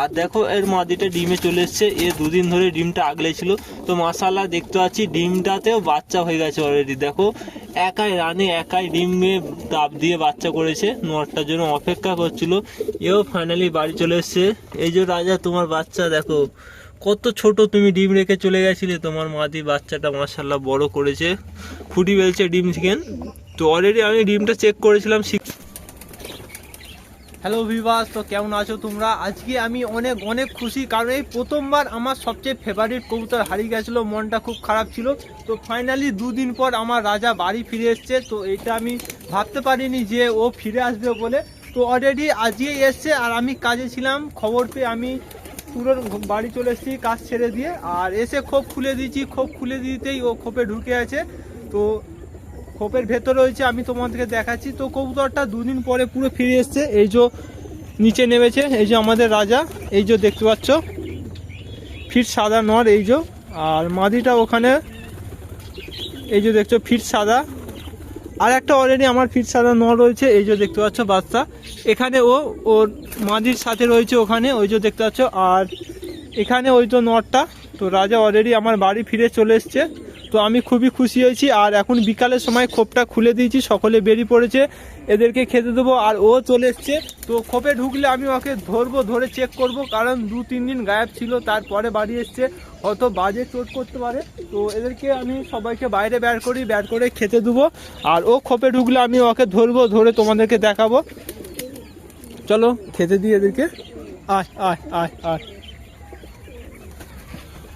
আর দেখো, এর মাদিটা ডিমে চলে এসছে। এ দুদিন ধরে ডিমটা আগলে ছিল। তো মাসাল্লাহ দেখতে পাচ্ছি, ডিমটাতেও বাচ্চা হয়ে গেছে অলরেডি দেখো, একাই রানে, একাই ডিমে তাপ দিয়ে বাচ্চা করেছে। নোয়ারটার জন্য অপেক্ষা করছিল। এও ফাইনালি বাড়ি চলে এসছে। এই যে রাজা, তোমার বাচ্চা দেখো, কত ছোট তুমি ডিম রেখে চলে গেছিলে। তোমার মাদি বাচ্চাটা মাসাল্লাহ বড় করেছে। ফুটি বেলছে ডিম চিকেন তো অলরেডি আমি ডিমটা চেক করেছিলাম হ্যালো ভিভাস তো কেমন আছো তোমরা? আজকে আমি অনেক অনেক খুশি, কারণ এই প্রথমবার আমার সবচেয়ে ফেভারিট কবুতর হারিয়ে গেছিল, মনটা খুব খারাপ ছিল। তো ফাইনালি দুদিন পর আমার রাজা বাড়ি ফিরে এসছে, তো এটা আমি ভাবতে পারিনি যে ও ফিরে আসবে বলে। তো অলরেডি আজকে এসছে আর আমি কাজে ছিলাম, খবর পেয়ে আমি তুরন্ত বাড়ি চলে এসেছি কাজ ছেড়ে দিয়ে। আর এসে খোপ খুলে দিয়েছি, খোপ খুলে দিতেই ও খোপে ঢুকে আছে। তো খোপের ভেতরে রয়েছে, আমি তোমাদেরকে দেখাচ্ছি। তো কবুতরটা দুদিন পরে পুরো ফিরে এসছে, এই যে নিচে নেমেছে, এই যে আমাদের রাজা, এই যে দেখতে পাচ্ছ, ফিট সাদা নর এই যে, আর মাদিটা ওখানে, এই যে দেখছ, ফিট সাদা। আর একটা অলরেডি আমার ফিট সাদা নর রয়েছে, এই যে দেখতে পাচ্ছ বাচ্চা। এখানে ও, ওর মাদির সাথে রয়েছে ওখানে, ওই যে দেখতে পাচ্ছ, আর এখানে ওই তো নরটা তো রাজা অলরেডি আমার বাড়ি ফিরে চলে এসছে। তো আমি খুবই খুশি হয়েছি আর এখন বিকালের সময় খোপটা খুলে দিয়েছি, সকলে বেরিয়ে পড়েছে, এদেরকে খেতে দেবো আর ও চলে এসছে। তো খোপে ঢুকলে আমি ওকে ধরবো, ধরে চেক করব, কারণ দু তিন দিন গায়েব ছিল, তারপরে বাড়ি এসছে, হয়তো বাজে চোট করতে পারে। তো এদেরকে আমি সবাইকে বাইরে বের করি, বের করে খেতে দেবো। আর ও খোপে ঢুকলে আমি ওকে ধরবো, ধরে তোমাদেরকে দেখাবো। চলো, খেতে দিই এদেরকে। আয় আয় আয় আয়।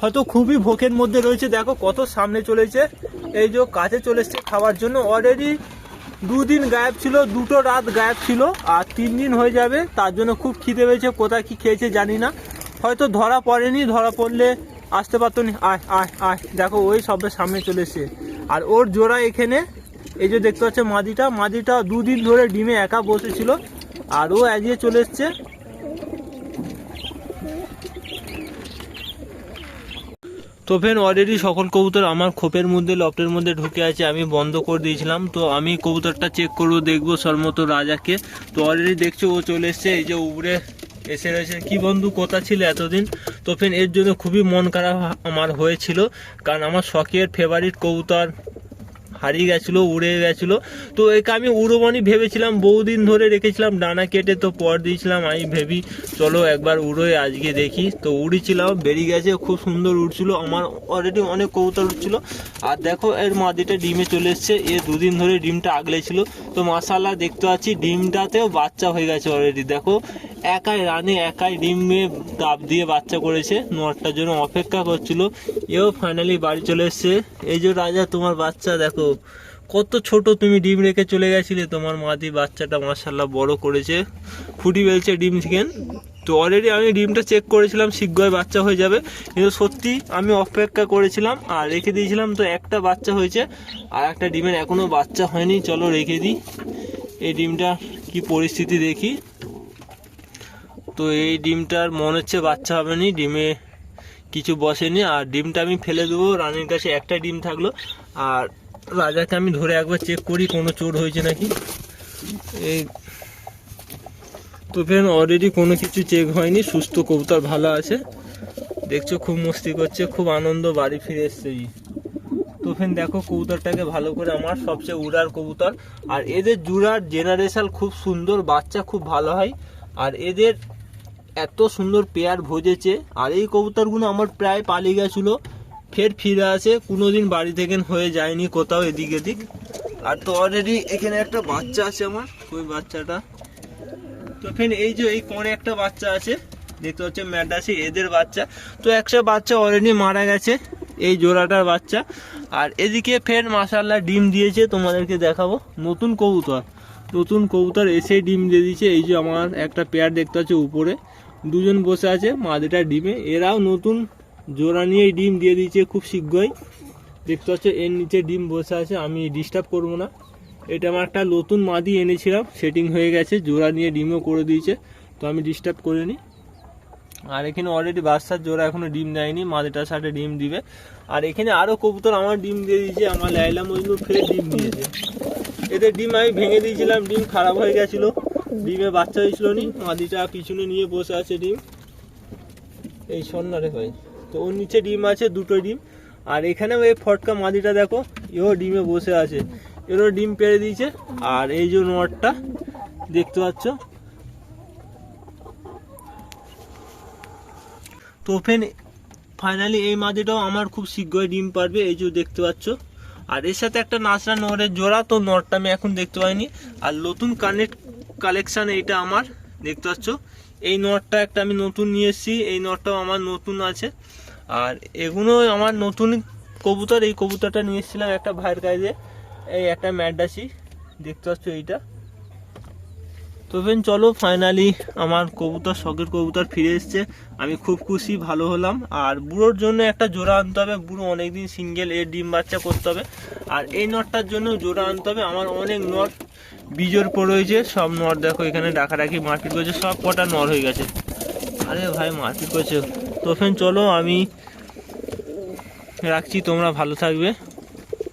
হয়তো খুবই ভোকের মধ্যে রয়েছে। দেখো কত সামনে চলেছে। এই যে কাছে চলে এসছে খাওয়ার জন্য। অলরেডি দুদিন গায়েব ছিল, দুটো রাত গায়েব ছিল, আর তিন দিন হয়ে যাবে। তার জন্য খুব খিদে পেয়েছে, কোথায় কি খেয়েছে জানি না। হয়তো ধরা পড়েনি, ধরা পড়লে আসতে পারতো না। আয় আয় আয়। দেখো ওই সবের সামনে চলে এসছে। আর ওর জোড়া এখানে, এই যে দেখতে পাচ্ছে মাদিটা মাদিটা দুদিন ধরে ডিমে একা বসেছিল। আর ও এগিয়ে চলে এসছে। তো ফেন অলরেডি সকল কবুতর আমার খোপের মধ্যে লফটের মধ্যে ঢুকে আছে, আমি বন্ধ করে দিয়েছিলাম। তো আমি কবুতরটা চেক করব, দেখব সর্বত রাজাকে। তো অলরেডি দেখছ, ও চলে এসছে, এই যে উপরে এসে রয়েছে। কি বন্ধু, কোথা ছিল এতদিন? তো ফেন এর জন্য খুবই মন খারাপ আমার হয়েছিল, কারণ আমার শখের ফেভারিট কবুতর হারিয়ে গেছিল, উড়ে গেছিল। তো একে আমি উড়োবনি ভেবেছিলাম, বহুদিন ধরে রেখেছিলাম, ডানা কেটে তো পর দিয়েছিলাম, আমি ভেবি, চলো একবার উড়োয় আজকে দেখি। তো উড়িছিলাম, বেরিয়ে গেছে, খুব সুন্দর উড়ছিল, আমার অলরেডি অনেক কবুতর উঠছিল আর দেখো, এর মাদিটা ডিমে চলে এসছে, এ দুদিন ধরে ডিমটা আগলে ছিল। তো মাসাল্লাহ দেখতে পাচ্ছি, ডিমটাতেও বাচ্চা হয়ে গেছে অলরেডি দেখো। একাই রানে, একাই ডিমে তাপ দিয়ে বাচ্চা করেছে। নোয়ারটার জন্য অপেক্ষা করছিল। এও ফাইনালি বাড়ি চলে এসছে। এই যে রাজা, তোমার বাচ্চা দেখো, কত ছোট তুমি ডিম রেখে চলে গেছিলে। তোমার মাদি বাচ্চাটা মাসাল্লাহ বড় করেছে। ফুটি বেলছে ডিম চিকেন তো অলরেডি আমি ডিমটা চেক করেছিলাম, শীঘ্রই বাচ্চা হয়ে যাবে। কিন্তু সত্যি আমি অপেক্ষা করেছিলাম আর রেখে দিয়েছিলাম। তো একটা বাচ্চা হয়েছে আর একটা ডিমের এখনও বাচ্চা হয়নি। চলো রেখে দিই। এই ডিমটা কি পরিস্থিতি দেখি। তো এই ডিমটার মনে হচ্ছে বাচ্চা হবে নি, ডিমে কিছু বসেনি। আর ডিমটা আমি ফেলে দেবো, রানীর কাছে একটা ডিম থাকল। আর রাজাকে আমি ধরে একবার চেক করি, কোনো চোর হয়েছে নাকি। এই তো ফ্রেন্ড অলরেডি কোনো কিছু চেক হয়নি, সুস্থ কবুতর ভালো আছে। দেখছ খুব মস্তি করছে, খুব আনন্দ, বাড়ি ফিরে এসছে তো ফ্রেন্ড দেখো কবুতরটাকে ভালো করে আমার সবচেয়ে উড়ার কবুতর। আর এদের জুড়ার জেনারেশন খুব সুন্দর, বাচ্চা খুব ভালো হয়। আর এদের এত সুন্দর পেয়ার ভোজেছে, আর এই কবুতরগুলো আমার প্রায় পালিয়ে গেছিল। ফের ফিরে আসে, কোনোদিন বাড়ি থেকে হয়ে যায়নি কোথাও এদিক এদিক। আর তো অলরেডি এখানে একটা বাচ্চা আছে আমার, ওই বাচ্চাটা। তো ফের এই যে এই কোণে একটা বাচ্চা আছে, দেখতে হচ্ছে ম্যাডাসি, এদের বাচ্চা। তো একটা বাচ্চা অলরেডি মারা গেছে, এই জোড়াটার বাচ্চা। আর এদিকে ফের মাসাল্লাহ ডিম দিয়েছে, তোমাদেরকে দেখাবো। নতুন কবুতর নতুন কবুতর এসে ডিম দিয়ে দিয়েছে। এই যে আমার একটা পেয়ার দেখতে পাচ্ছ উপরে। দুজন বসে আছে মাদিটা ডিমে। এরাও নতুন জোড়া নিয়েই ডিম দিয়ে দিয়েছে খুব শীঘ্রই। দেখতে পাচ্ছ, এর নিচে ডিম বসে আছে, আমি ডিস্টার্ব করব না। এটা আমার একটা নতুন মাদি এনেছিলাম সেটিং হয়ে গেছে, জোড়া নিয়ে ডিমও করে দিয়েছে, তো আমি ডিস্টার্ব করিনি আর এখানে অলরেডি বাচ্চার জোড়া এখনও ডিম দেয়নি মাদিটার সাথে ডিম দিবে। আর এখানে আরও কবুতর আমার ডিম দিয়ে দিয়েছে, আমার লাইলা মজনু ফের ডিম দিয়েছে। এদের ডিম আমি ভেঙে দিয়েছিলাম, ডিম খারাপ হয়ে গেছিল। ডিমে বাচ্চা হয়েছিল নি মাদিটা পিছনে নিয়ে বসে আছে ডিম। এই সন্নারে ভাই তো ওর নিচে ডিম আছে, দুটো ডিম। আর এখানে ওই ফটকা মাদিটা দেখো, এও ডিমে বসে আছে। এরও ডিম পেড়ে দিয়েছে, আর এই যে নটটা, দেখতে পাচ্ছ? তো ফেন ফাইনালি এই মাদিটাও আমার খুব শীঘ্রই ডিম পারবে, এই যে দেখতে পাচ্ছ। আর এর সাথে একটা নাচরা নরের জোড়া, তো নরটা আমি এখন দেখতে পাইনি। আর নতুন কানেক্ট কালেকশন এইটা আমার, দেখতে পাচ্ছ। এই নটটা একটা আমি নতুন নিয়ে এসেছি, এই নটটাও আমার নতুন আছে। আর এগুলো আমার নতুন কবুতর, এই কবুতরটা নিয়ে এসেছিলাম একটা ভাইয়ের কাছে এই একটা ম্যাডাসি দেখতে পাচ্ছ এইটা। তো চলো ফাইনালি আমার কবুতর, শখের কবুতর ফিরে এসছে। আমি খুব খুশি, ভালো হলাম। আর বুড়োর জন্য একটা জোড়া আনতে হবে। বুড়ো অনেকদিন সিঙ্গেল এর ডিম বাচ্চা করতে হবে। আর এই নটটার জন্য জোড়া আনতে হবে। আমার অনেক নট বীজের পর রয়েছে, সব নর দেখো, এখানে ডাকাডাকি মারপিট করছে, সব কটা নর হয়ে গেছে। আরে ভাই, মারপিট করছে। তো ফেন চলো, আমি রাখছি, তোমরা ভালো থাকবে।